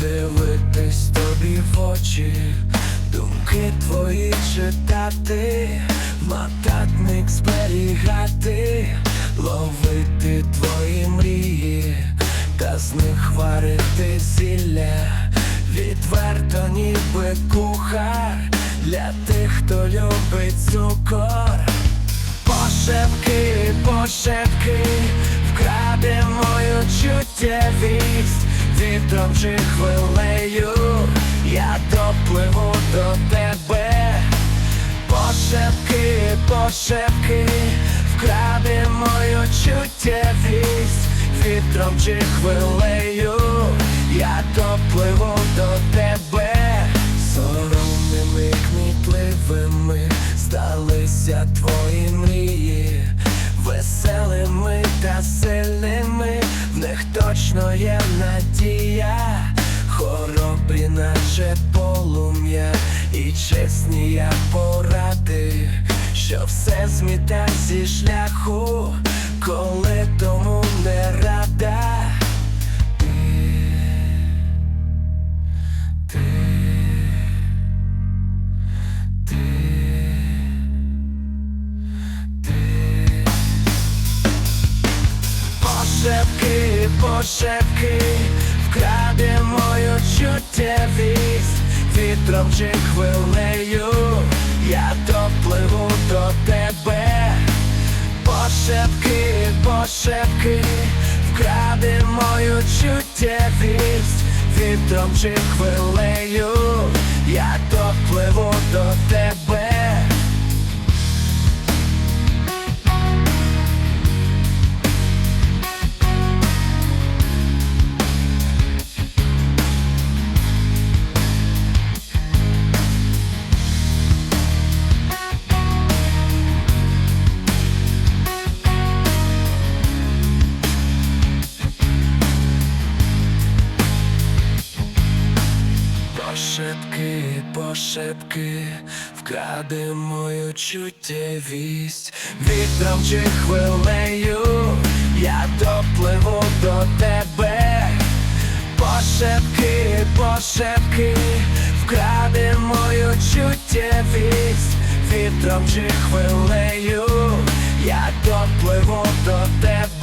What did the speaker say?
дивлюсь тобі в очі, думки твої читати, мататник зберігати, ловити твої мрії, та з них варити зілля, відверто ніби кухар для тих, хто любить цукор. Пошепки, пошепки, вкраде мою чуттєвість Вітром чи хвилею, я допливу до тебе. Пошепки, пошепки, вкраде мою чуттєвість Вітром чи хвилею, я допливу до тебе. Соромними, кмітливими здалися твої мрії, веселими та сильними, в них точно є надія, хоробрі, наче полум'я, і чесні як поради, що все зміта зі шляху, коли Пошепки, пошепки, вкраде мою чуттєвість Вітром чи хвилею, я допливу до тебе. Пошепки, пошепки, вкраде мою чуттєвість Вітром чи хвилею, я допливу до тебе. Пошепки, пошепки, вкраде мою чуттєвість Вітром чи хвилею, я допливу до тебе. Пошепки, пошепки, вкраде мою чуттєвість Вітром чи хвилею, я допливу до тебе.